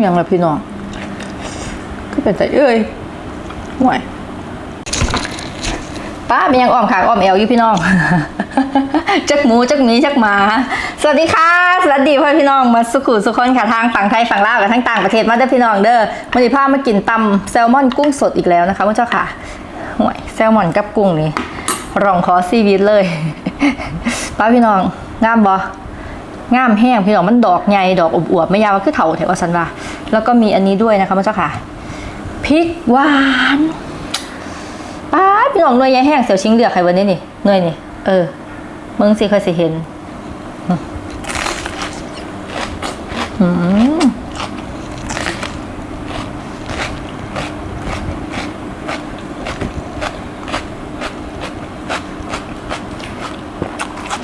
อย่างละพี่น้องก็เป็นแต่เอ้ยห่วยป้าเป็นยังอ้อมขางอ้อมแอวอยู่พี่น้อง จักหมูจักหมีจักหมา สวัสดีค่ะ สวัสดีพ่อพี่น้องมาสุขุสุขคนค่ะทางฝั่งไทยฝั่งลาวกับทั้งต่างประเทศมาเด้อพี่น้องเด้อวันนี้พามากินตำแซลมอนกุ้งสดอีกแล้วนะคะคุณเจ้าค่ะห่วยแซลมอนกับกุ้งนี่รองขอซีวิตเลย ป้าพี่น้องงามบ่ งามแห้งพี่น้องมันดอกใหญ่ดอกอวบๆไม่ยาวคือเถาแถวสันว่าแล้วก็มีอันนี้ด้วยนะคะพระเจ้าค่ะพริกหวานป้าพี่น้องหน่วยใหญ่แห้งเสียวชิงเหลือกใครวันนี้นี่หน่วยนี่เออมึงสิเคยสิเห็นอืม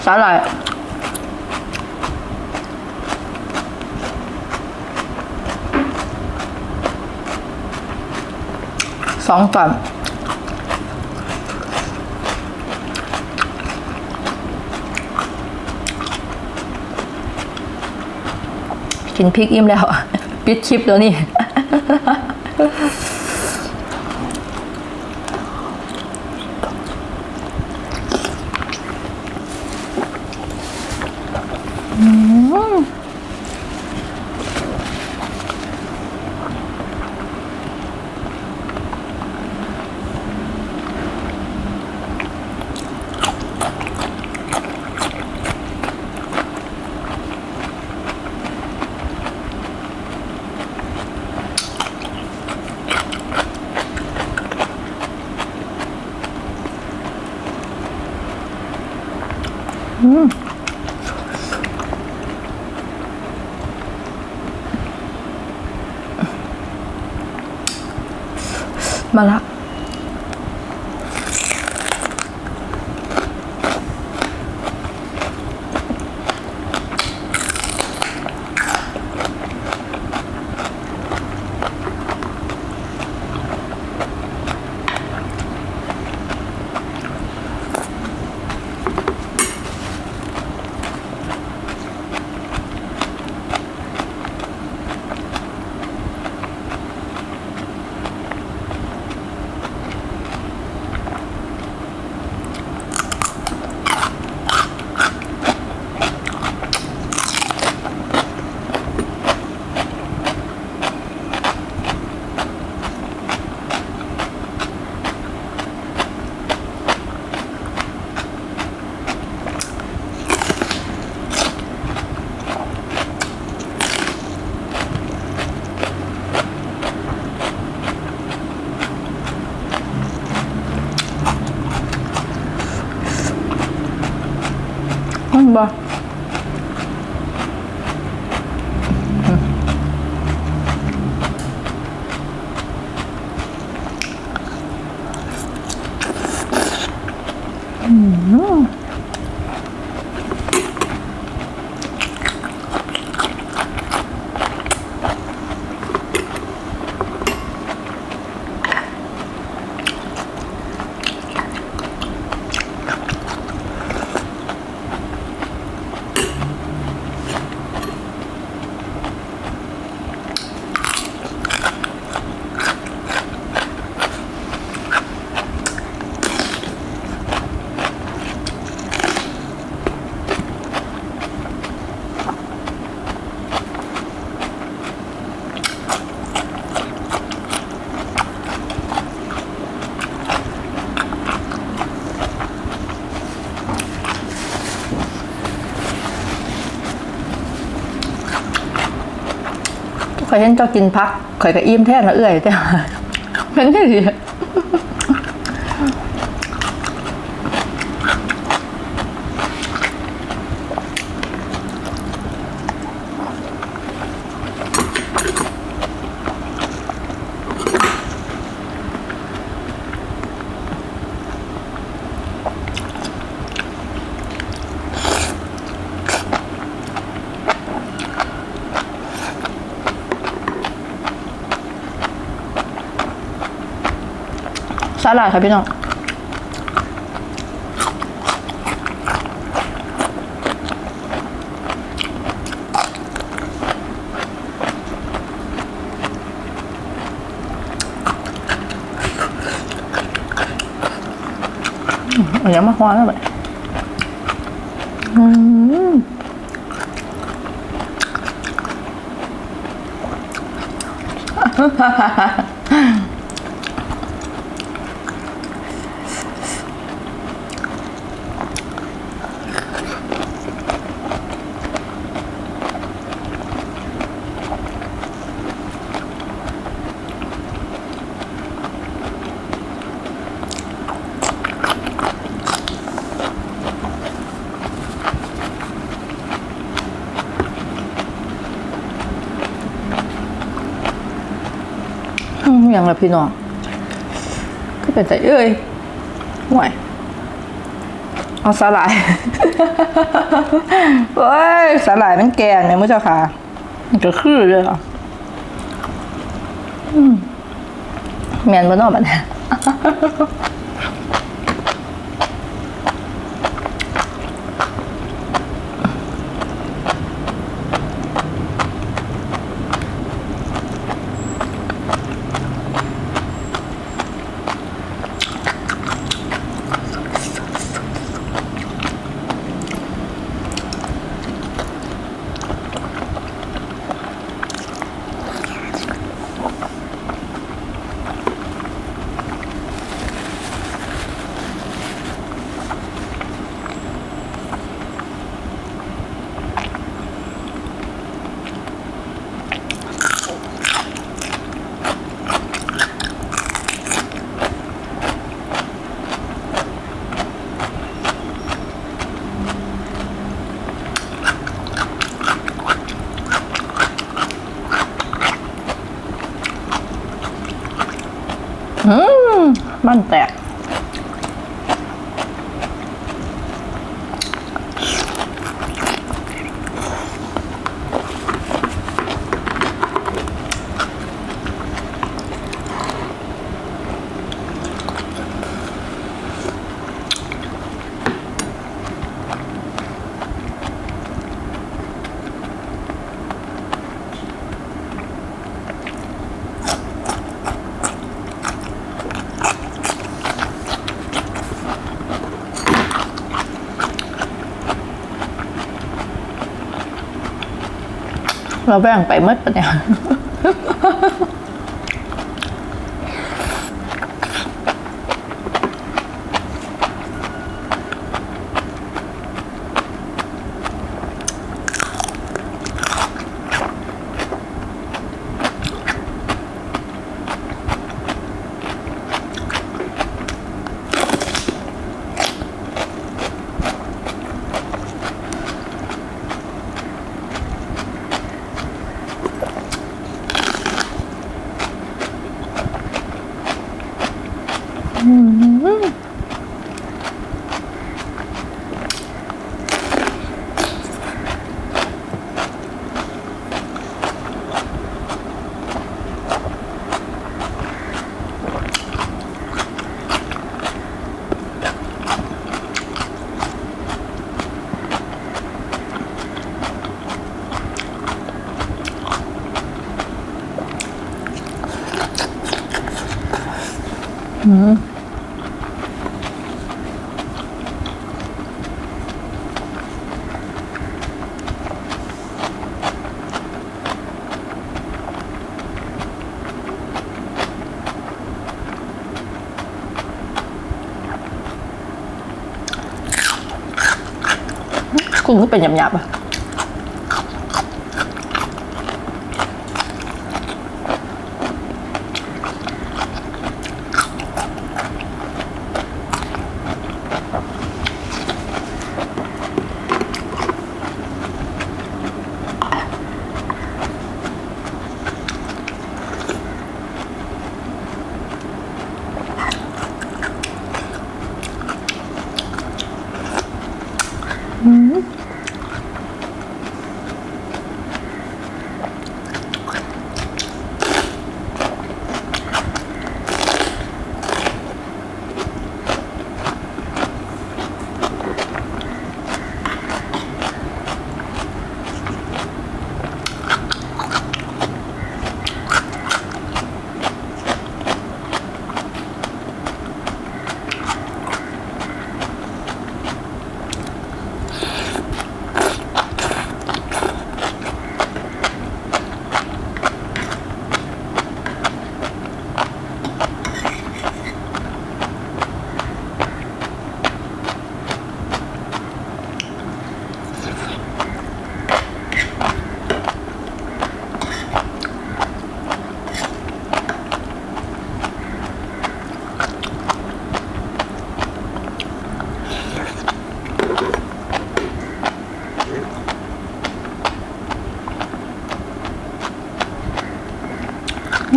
สาหร่าย สองก่อนกินพริกอิ่มแล้ว ปิดคลิปแล้วนี่ ม ข่อยเห็นเจ้ากินพักข่อยก็อิ่มแท้ละเอื้อยแต่เป็นที่ดี สลัยค่ะพี่น้องอย่ามาควานแล้วแบฮ่าฮ่าฮ่า อย่างละพี่น้องก็เป็นใจเอ้ยห่วยเอาสาหร่ายเฮ้ยสาหร่ายมันแกงเนี่ยมุ้เจ้าค่ะมันก็คือเลยเหรออืมแมนบนนอกบัดเนี่ย มันแตก เราแบ่งไปเมื่อปะเนี่ย 음. 음. กุ้งก็เป็นหยาบๆอะ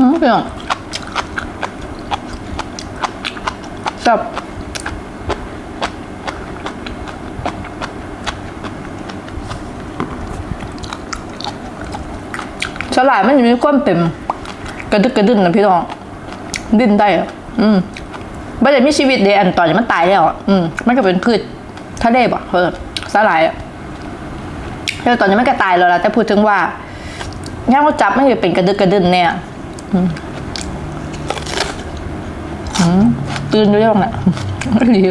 มเปรี้ยวจับสลายมันจะมีความเต็ม กระดึกกระดึนนะพี่น้อง ดิ้นได้อะอืมไม่ได้มีชีวิตเดยวอันต่อนนี้มันตายแล้วอะอืมมันก็เป็นพืชทะเลบ่ะเออสลายอะแล้วตอนนี้มันก็ตายแล้วล่ะแต่พูดถึงว่าย่างเราจับไมันจะเป็นกระดึกกระดึนเนี่ย อืมอืมตื่นอยู่ยังน่ะดี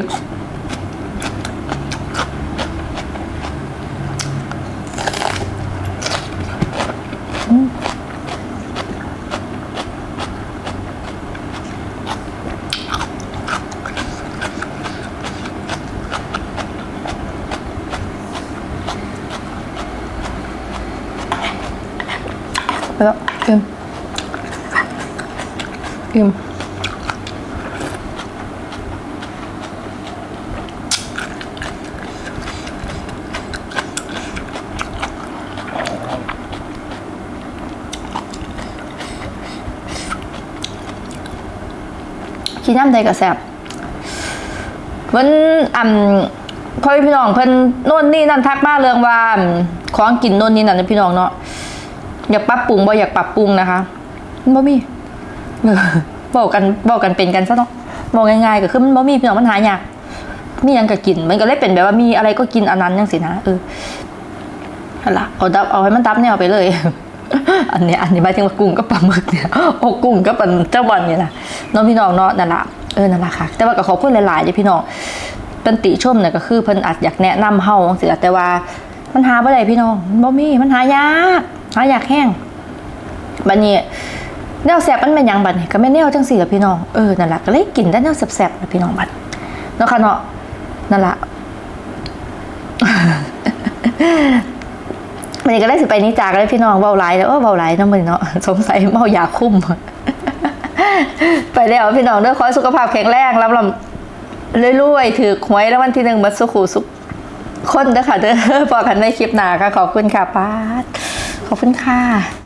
แล้วอิ่ม อิ่มกินน้ำใดก็แซ่บวันอ่ำพ่อพี่น้องเพิ่นโน่นนี่นั่นทักมาเรื่องว่าของกินโน่นนี่นั่นนะพี่น้องเนาะอยากปรับปรุงบ่อยากปรับปรุงนะคะบ่มีเออ บอกกันบอกกันเป็นกันซะเนาะบอกง่ายๆก็คือมันบ่มีพี่น้องมันหายากมียังก็กิน มันก็เลยเป็นแบบว่ามีอะไรก็กินอันนั้นจังสินะเออนั่นล่ะเอาดับเอาให้มันตับแนวไปเลย อันนี้ อันนี้หมายถึงว่ากุ้งกับปลาหมึกเนี่ยโอ้กุ้งกับปลาเจ้าบอลเนี่ยนะน้องพี่น้องเนาะนั่นละเออนั่นละค่ะ แต่ว่าก็ขอพูดหลายๆเด้พี่น้องเป็นติชมเนี่ยก็คือเพิ่นอาจอยากแนะนำเฮาจังซี่ล่ะแต่ว่ามันหาบ่ได้พี่น้องบ่มีมันหายากหายากแห้งบัดนี้ แนวแซ่บมันเป็นยังบัดนี้ก็แม่นแนวจังสี่ละพี่น้องเออนั่นแหละก็เลยกินแต่แนวแซ่บๆละพี่น้องบัดเนาะค่ะเนาะนั่นแหละวันก็ได้สิไปนิจากเลยพี่น้องเบาหลแล้วเออเบาหลายเนาะมื้อนี้เนาะสงสัยเมายาคุ้มไปแล้วพี่น้องเด้อขอสุขภาพแข็งแรงลำลำรวยๆถือหวยแล้ววันที่หนึ่งบัดสุขูสุขคนเด้อค่ะเด้อพอกันในคลิปหน้าค่ะขอบคุณค่ะป้าขอบคุณค่ะ